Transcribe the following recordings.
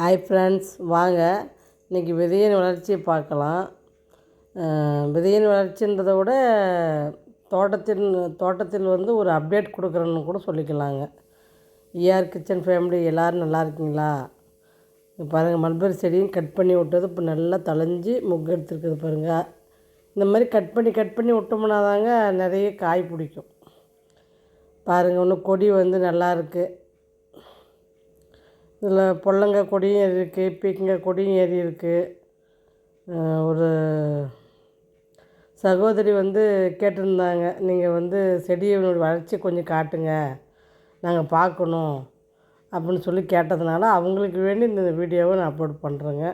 Hi friends வாங்க. இன்றைக்கி விதையின் வளர்ச்சியை பார்க்கலாம். விதையின் வளர்ச்சின்றதை விட தோட்டத்தின் தோட்டத்தில் வந்து ஒரு அப்டேட் கொடுக்குறேன்னு கூட சொல்லிக்கலாங்க. இஆர் கிச்சன் ஃபேமிலி எல்லோரும் நல்லா இருக்கீங்களா? பாருங்கள் மல்பெரி செடியும் கட் பண்ணி விட்டது. இப்போ நல்லா தளைஞ்சி முக்கு எடுத்துருக்குது பாருங்கள் இந்த மாதிரி கட் பண்ணி கட் பண்ணி விட்டோம்னா தாங்க நிறைய காய் பிடிக்கும். பாருங்கள் இன்னும் கொடி வந்து நல்லா இருக்குது இதில் பொல்லங்காய் கொடியும் ஏறி இருக்குது பீக்கங்காய் கொடியும் ஏறி இருக்குது ஒரு சகோதரி வந்து கேட்டிருந்தாங்க நீங்கள் வந்து செடியினுடைய வளர்ச்சி கொஞ்சம் காட்டுங்க நாங்கள் பார்க்கணும் அப்படின்னு சொல்லி கேட்டதுனால அவங்களுக்கு வேண்டி இந்த வீடியோவை நான் அப்லோட் பண்ணுறேங்க.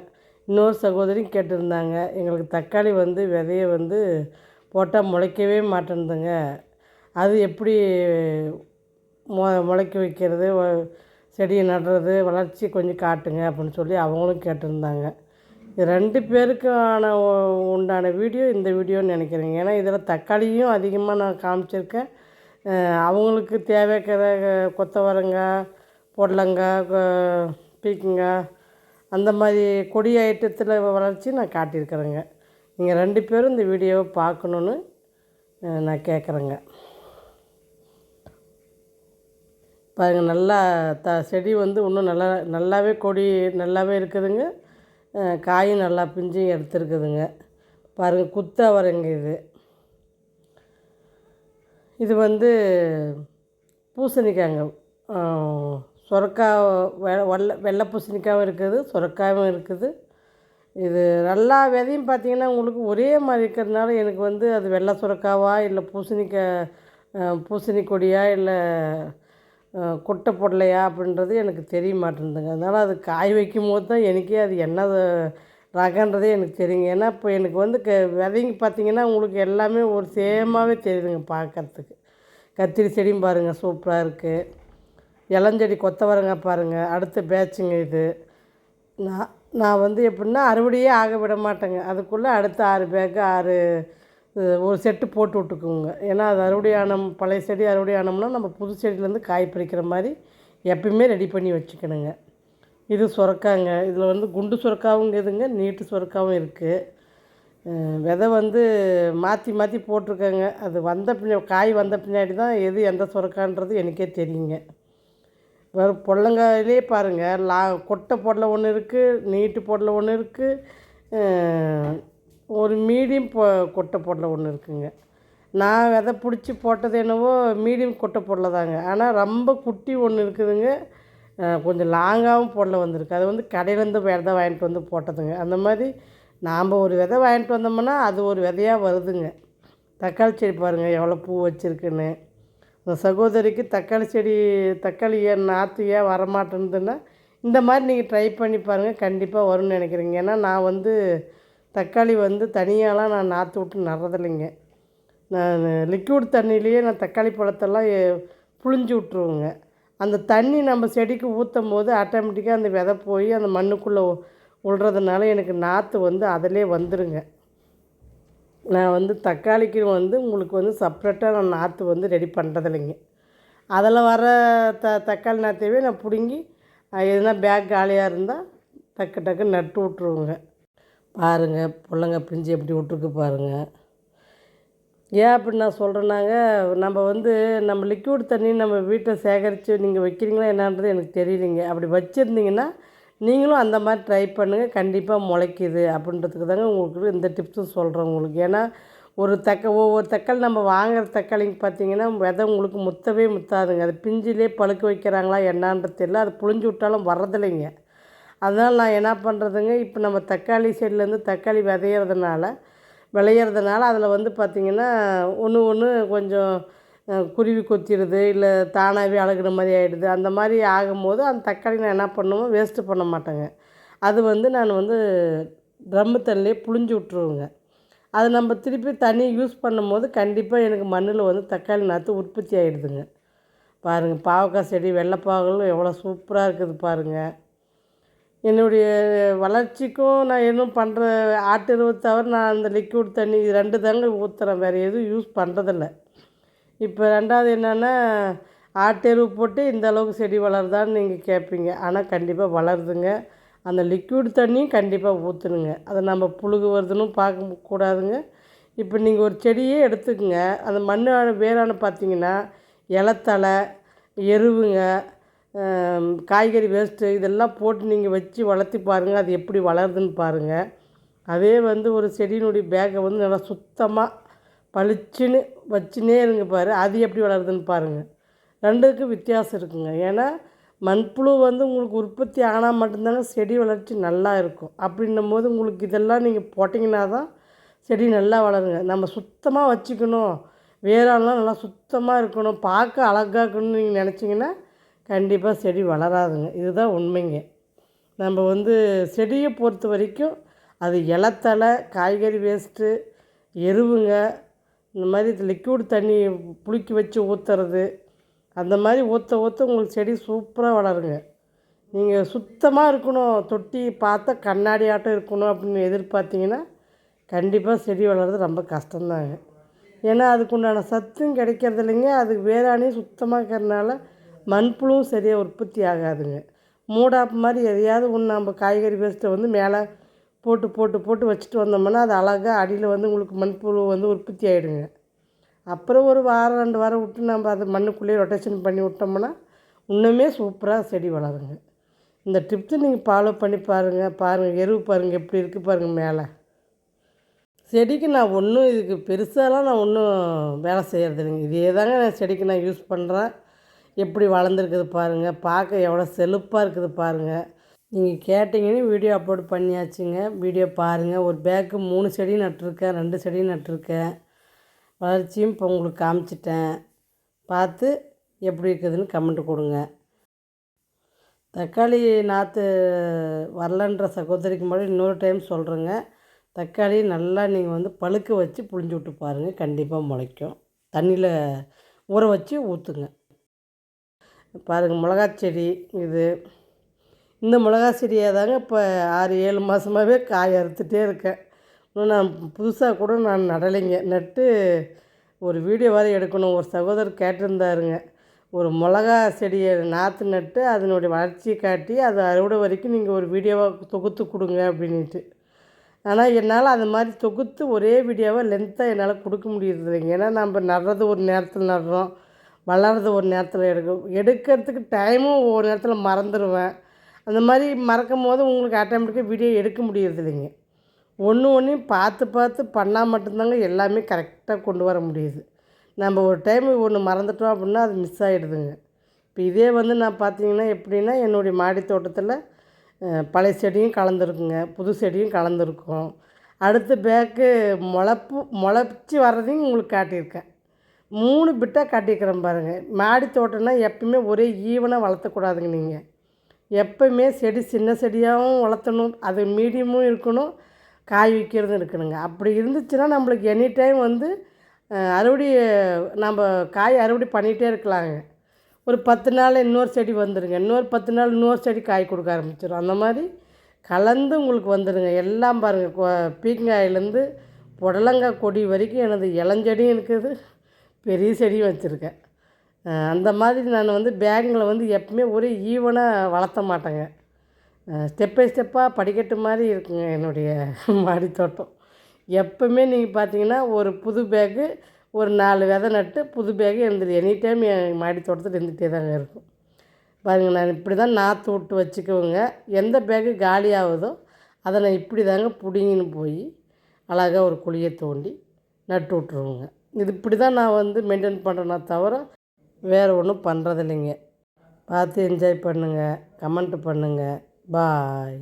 இன்னொரு சகோதரியும் கேட்டிருந்தாங்க எங்களுக்கு தக்காளி வந்து விதைய வந்து போட்டால் முளைக்கவே மாட்டேன்துங்க அது எப்படி மொ முளைக்க வைக்கிறது? செடியை நடுறது வளர்ச்சி கொஞ்சம் காட்டுங்க அப்படின்னு சொல்லி அவங்களும் கேட்டிருந்தாங்க. ரெண்டு பேருக்கான உண்டான வீடியோ இந்த வீடியோன்னு நினைக்கிறேங்க. ஏன்னா இதில் தக்காளியும் அதிகமாக நான் காமிச்சிருக்கேன். அவங்களுக்கு தேவைக்கிற கொத்தவரங்காய் பொடலங்காய் பீக்கங்காய் அந்த மாதிரி கொடி ஐட்டத்தில் வளர்ச்சி நான் காட்டியிருக்கிறேங்க. நீங்கள் ரெண்டு பேரும் இந்த வீடியோவை பார்க்கணுன்னு நான் கேட்குறேங்க. பாருங்கள் நல்லா த செடி வந்து இன்னும் நல்லா நல்லாவே கொடி நல்லாவே இருக்குதுங்க. காயும் நல்லா பிஞ்சும் எடுத்துருக்குதுங்க. பாருங்கள் குத்த அவரைங்க இது. இது வந்து பூசணிக்காய்ங்க. சுரக்காய் வெ வெள்ளை வெள்ளை பூசணிக்காயும் இருக்குது சுரக்காயும் இருக்குது. இது நல்லா விதையும் பார்த்தீங்கன்னா உங்களுக்கு ஒரே மாதிரி இருக்கிறதுனால எனக்கு வந்து அது வெள்ளை சுரக்காவா இல்லை பூசணிக்காய் பூசணி கொடியா இல்லை கொட்டை போடலையா அப்படின்றது எனக்கு தெரிய மாட்டேங்குதுங்க அதனால் அது காய் வைக்கும் போது தான் எனக்கே அது என்ன ரகன்றதே எனக்கு தெரியுங்க. ஏன்னா இப்போ எனக்கு வந்து க விதைங்க பார்த்திங்கன்னா உங்களுக்கு எல்லாமே ஒரு சேமாகவே தெரியுதுங்க பார்க்கறதுக்கு. கத்திரி செடியும் பாருங்கள் சூப்பராக இருக்குது இளஞ்செடி கொத்தவரங்க பாருங்கள் அடுத்த பேட்சுங்க இது. நான் நான் வந்து எப்படின்னா அறுவடையே ஆக விட மாட்டேங்க. அதுக்குள்ளே அடுத்த ஆறு பேக்கு ஆறு ஒரு செட்டு போட்டு விட்டுக்குவோங்க ஏன்னா அது அறுவடையான பழைய செடி அறுவடையானோம்னா நம்ம புது செடியிலேருந்து காய் பறிக்கிற மாதிரி எப்பயுமே ரெடி பண்ணி வச்சுக்கணுங்க. இது சுரக்காங்க. இதில் வந்து குண்டு சுரக்காவும் இருக்குதுங்க நீட்டு சுரக்காவும் இருக்குது விதை வந்து மாற்றி மாற்றி போட்டிருக்கேங்க. அது வந்த பின்னா காய் வந்த பின்னாடி தான் எது எந்த சுரக்கான்றது எனக்கே தெரியுங்க. வேறு பொடலங்காயிலே பாருங்கள் லா கொட்டை பொடலை ஒன்று இருக்குது நீட்டு பொடலை ஒன்று இருக்குது ஒரு மீடியம் பொ கொட்டை பொடலை ஒன்று இருக்குங்க. நான் விதை பிடிச்சி போட்டது என்னவோ மீடியம் கொட்டை பொடலை தாங்க. ஆனால் ரொம்ப குட்டி ஒன்று இருக்குதுங்க. கொஞ்சம் லாங்காகவும் பொடலை வந்திருக்கு. அது வந்து கடையிலேருந்து விதை வாங்கிட்டு வந்து போட்டதுங்க. அந்த மாதிரி நாம் ஒரு விதை வாங்கிட்டு வந்தோம்னா அது ஒரு விதையாக வருதுங்க. தக்காளி செடி பாருங்கள் எவ்வளோ பூ வச்சுருக்குன்னு. இந்த சகோதரிக்கு தக்காளி செடி தக்காளி ஏன் நாற்று ஏன் வரமாட்டேன்துன்னா இந்த மாதிரி நீங்கள் ட்ரை பண்ணி பாருங்கள் கண்டிப்பாக வரும்னு நினைக்கிறீங்க. ஏன்னா நான் வந்து தக்காளி வந்து தனியாலாம் நான் நாற்று விட்டு நடுறதில்லைங்க. நான் லிக்விட் தண்ணியிலேயே நான் தக்காளி பழத்தெல்லாம் புழிஞ்சு விட்ருவோங்க அந்த தண்ணி நம்ம செடிக்கு ஊற்றும் போது ஆட்டோமேட்டிக்காக அந்த விதை போய் அந்த மண்ணுக்குள்ளே விழுறதுனால எனக்கு நாற்று வந்து அதிலே வந்துடுங்க நான் வந்து தக்காளிக்கு வந்து உங்களுக்கு வந்து செப்ரேட்டாக நான் நாற்று வந்து ரெடி பண்ணுறதில்லைங்க அதில் வர த தக்காளி நாற்றையவே நான் பிடுங்கி எதுனா பேக் காலியாக இருந்தால் டக்கு டக்கு நட்டு விட்ருவோங்க பாருங்கள் பிள்ளைங்க பிஞ்சு எப்படி விட்ருக்கு பாருங்கள் ஏன் அப்படி நான் சொல்கிறேன்னாங்க நம்ம வந்து நம்ம லிக்விட் தண்ணி நம்ம வீட்டில் சேகரித்து நீங்கள் வைக்கிறீங்களா என்னன்றது எனக்கு தெரியலைங்க. அப்படி வச்சுருந்தீங்கன்னா நீங்களும் அந்த மாதிரி ட்ரை பண்ணுங்கள் கண்டிப்பாக முளைக்குது அப்படின்றதுக்கு தாங்க உங்களுக்கு இந்த டிப்ஸும் சொல்கிறேன் உங்களுக்கு. ஏன்னா ஒரு தக்க ஒவ்வொரு தக்காளி நம்ம வாங்குகிற தக்காளிங்க பார்த்தீங்கன்னா விதை உங்களுக்கு முத்தவே முத்தாதுங்க. அது பிஞ்சிலே பழுக்க வைக்கிறாங்களா என்னான்றது தெரியல. அது புழிஞ்சு விட்டாலும் வர்றதில்லைங்க. அதனால் நான் என்ன பண்ணுறதுங்க இப்போ நம்ம தக்காளி செடியிலேருந்து தக்காளி விதையிறதுனால விளையிறதுனால அதில் வந்து பார்த்திங்கன்னா ஒன்று ஒன்று கொஞ்சம் குருவி கொத்திடுது இல்லை தானாகவே அழுகிற மாதிரி ஆகிடுது அந்த மாதிரி ஆகும்போது அந்த தக்காளி நான் என்ன பண்ணுவோம் வேஸ்ட்டு பண்ண மாட்டேங்க. அது வந்து நான் வந்து ட்ரம்மு தண்ணிலே புழிஞ்சு விட்ருவேங்க அது நம்ம திருப்பி தண்ணி யூஸ் பண்ணும்போது கண்டிப்பாக எனக்கு மண்ணில் வந்து தக்காளி நாற்று உற்பத்தி ஆகிடுதுங்க பாருங்கள் பாவக்காய் செடி வெள்ளைப்பாவலும் எவ்வளோ சூப்பராக இருக்குது பாருங்கள் என்னுடைய வளர்ச்சிக்கும் நான் இன்னும் பண்ணுற ஆட்டெருவை தவிர நான் அந்த லிக்விட் தண்ணி இது ரெண்டு தாங்க ஊற்றுறேன் வேறு எதுவும் யூஸ் பண்ணுறதில்ல இப்போ ரெண்டாவது என்னென்னா ஆட்டெருவு போட்டு இந்த அளவுக்கு செடி வளருதான்னு நீங்கள் கேட்பீங்க ஆனால் கண்டிப்பாக வளருதுங்க. அந்த லிக்விட் தண்ணியும் கண்டிப்பாக ஊற்றணுங்க அதை நம்ம புழுகு வருதுன்னு பார்க்க கூடாதுங்க. இப்போ நீங்கள் ஒரு செடியே எடுத்துக்கங்க. அந்த மண்ணு வேரான பார்த்தீங்கன்னா இலத்தலை எருவுங்க காய்கறி வேஸ்ட்டு இதெல்லாம் போட்டு நீங்கள் வச்சு வளர்த்தி பாருங்கள் அது எப்படி வளருதுன்னு பாருங்கள் அதே வந்து ஒரு செடியினுடைய பேக்கை வந்து நல்லா சுத்தமாக பளிச்சுன்னு வச்சுனே இருங்க பாரு அது எப்படி வளருதுன்னு பாருங்கள் ரெண்டுக்கும் வித்தியாசம் இருக்குங்க. ஏன்னா மண்புழு வந்து உங்களுக்கு உற்பத்தி ஆனால் மட்டும்தாங்க செடி வளர்ச்சி நல்லா இருக்கும். அப்படின்னும் போது உங்களுக்கு இதெல்லாம் நீங்கள் போட்டிங்கன்னா தான் செடி நல்லா வளருங்க. நம்ம சுத்தமாக வச்சுக்கணும். வேறாலாம் நல்லா சுத்தமாக இருக்கணும். பார்க்க அழகாக இருக்கணும்னு நீங்கள் நினச்சிங்கன்னா கண்டிப்பாக செடி வளராதுங்க. இதுதான் உண்மைங்க. நம்ம வந்து செடியை பொறுத்த வரைக்கும் அது இலத்தலை காய்கறி வேஸ்ட்டு எருவுங்க இந்த மாதிரி லிக்விட் தண்ணி புளிக்கி வச்சு ஊற்றுறது அந்த மாதிரி ஊற்ற ஊற்ற உங்களுக்கு செடி சூப்பராக வளருங்க. நீங்கள் சுத்தமாக இருக்கணும். தொட்டி பார்த்தா கண்ணாடி ஆட்டம் இருக்கணும் அப்படின்னு எதிர்பார்த்தீங்கன்னா கண்டிப்பாக செடி வளர்றது ரொம்ப கஷ்டம்தாங்க. ஏன்னா அதுக்குண்டான சத்தும் கிடைக்கிறது இல்லைங்க. அதுக்கு வேறானே சுத்தமாக இருக்கிறதுனால மண்புழுவும் சரியாக உற்பத்தி ஆகாதுங்க. மூடாப்பு மாதிரி எதையாவது ஒன்று நம்ம காய்கறி வேஸ்ட்டை வந்து மேலே போட்டு போட்டு போட்டு வச்சுட்டு வந்தோம்னா அது அழகாக அடியில் வந்து உங்களுக்கு மண்புழு வந்து உற்பத்தி ஆகிடுங்க அப்புறம் ஒரு வாரம் ரெண்டு வாரம் விட்டு நம்ம அதை மண்ணுக்குள்ளேயே ரொட்டேஷன் பண்ணி விட்டோம்னா இன்னுமே சூப்பராக செடி வளருங்க. இந்த டிப்ஸை நீங்கள் ஃபாலோ பண்ணி பாருங்கள் பாருங்கள் எருவு பாருங்கள் எப்படி இருக்குது பாருங்கள் மேலே. செடிக்கு நான் ஒன்றும் இதுக்கு பெருசாலாம் நான் ஒன்றும் வேலை செய்கிறது இல்லைங்க இதே தாங்க நான் செடிக்கு நான் யூஸ் பண்ணுறேன் எப்படி வளர்ந்துருக்குது பாருங்கள் பார்க்க எவ்வளோ செழுப்பாக இருக்குது பாருங்கள் நீங்கள் கேட்டிங்கன்னு வீடியோ அப்லோட் பண்ணியாச்சுங்க. வீடியோ பாருங்கள் ஒரு பேக்கு மூணு செடி நட்டிருக்கேன் ரெண்டு செடி நட்டிருக்கேன். வளர்ச்சியும் இப்போ உங்களுக்கு காமிச்சிட்டேன். பார்த்து எப்படி இருக்குதுன்னு கமெண்ட் கொடுங்க. தக்காளி நாற்று வரலன்ற சகோதரிக்கு மட்டும் இன்னொரு டைம் சொல்கிறேங்க தக்காளி நல்லா நீங்கள் வந்து பழுக்க வச்சு புழிஞ்சு விட்டு பாருங்கள் கண்டிப்பாக முளைக்கும். தண்ணியில் ஊற வச்சு ஊற்றுங்க பாருங்கள் மிளகா செடி இது. இந்த மிளகா செடியை தாங்க இப்போ ஆறு ஏழு மாதமாகவே காய் அறுத்துட்டே இருக்கேன். இன்னும் நான் புதுசாக கூட நான் நடலைங்க. நட்டு ஒரு வீடியோ வரை எடுக்கணும். ஒரு சகோதரர் கேட்டிருந்தாருங்க. ஒரு மிளகா செடியை நாற்று நட்டு அதனுடைய வளர்ச்சியை காட்டி அது அறுவடை வரைக்கும் நீங்கள் ஒரு வீடியோவாக தொகுத்து கொடுங்க அப்படின்ட்டு ஆனால் என்னால் அந்த மாதிரி தொகுத்து ஒரே வீடியோவை லென்த்தாக என்னால் கொடுக்க முடியறது இல்லைங்க ஏன்னா நம்ம நடுறது ஒரு நேரத்தில் நடுறோம். வளர்றது ஒரு நேரத்தில் எடுக்கும் எடுக்கிறதுக்கு டைமும் ஒவ்வொரு நேரத்தில் மறந்துடுவேன் அந்த மாதிரி மறக்கும் போது உங்களுக்கு ஆட்டோமேட்டிக்காக வீடியோ எடுக்க முடியறது இல்லைங்க. ஒன்று ஒன்றையும் பார்த்து பார்த்து பண்ணால் மட்டும்தாங்க எல்லாமே கரெக்டாக கொண்டு வர முடியுது. நம்ம ஒரு டைம் ஒன்று மறந்துட்டோம் அப்படின்னா அது மிஸ் ஆகிடுதுங்க இப்போ இதே வந்து நான் பார்த்தீங்கன்னா எப்படின்னா என்னுடைய மாடி தோட்டத்தில் பழைய செடியும் கலந்துருக்குங்க. புது செடியும் கலந்துருக்கும். அடுத்த பேக்கு முளப்பு முளைச்சி வர்றதையும் உங்களுக்கு காட்டியிருக்கேன். மூணு பிட்டாக காட்டியிருக்கிறேன் பாருங்கள் மாடி தோட்டம்னா எப்பயுமே ஒரே ஈவனாக வளர்த்தக்கூடாதுங்க நீங்கள் எப்பயுமே செடி சின்ன செடியாகவும் வளர்த்தணும். அது மீடியமும் இருக்கணும். காய் வைக்கிறதும் இருக்கணுங்க. அப்படி இருந்துச்சுன்னா நம்மளுக்கு எனி டைம் வந்து அறுவடை நம்ம காய் அறுவடை பண்ணிகிட்டே இருக்கலாங்க. ஒரு பத்து நாள் இன்னொரு செடி வந்துடுங்க இன்னொரு பத்து நாள் இன்னொரு செடி காய் கொடுக்க ஆரம்பிச்சிடும் அந்த மாதிரி கலந்து உங்களுக்கு வந்துடுங்க எல்லாம் பாருங்கள் பீக்கங்காயிலேருந்து புடலங்காய் கொடி வரைக்கும் எனது இளஞ்செடியும் இருக்குது. பெரிய செடியும் வச்சுருக்கேன். அந்த மாதிரி நான் வந்து பேங்கில் வந்து எப்பவுமே ஒரே ஈவனாக வளர்த்த மாட்டேங்க. ஸ்டெப் பை ஸ்டெப்பாக படிக்கட்டு மாதிரி இருக்குங்க என்னுடைய மாடி தோட்டம். எப்பவுமே நீங்கள் பார்த்தீங்கன்னா ஒரு புது பேக்கு ஒரு நாலு விதை நட்டு புது பேக்கு இருந்துட்டு எனி டைம் என் மாடி தோட்டத்தில் இருந்துகிட்டே தாங்க இருக்கும். பாருங்க நான் இப்படி தான் நாற்று விட்டு வச்சுக்குவேங்க. எந்த பேக்கு காலியாகுதோ அதை நான் இப்படி தாங்க பிடிங்கின்னு போய் அழகாக ஒரு குழியை தோண்டி நட்டு விட்ருவோங்க இது இப்படி தான் நான் வந்து மெயின்டைன் பண்ணுறேன்னா தவிர வேறு ஒன்றும் பண்ணுறதில்லைங்க பார்த்து என்ஜாய் பண்ணுங்கள் கமெண்ட் பண்ணுங்கள் பாய்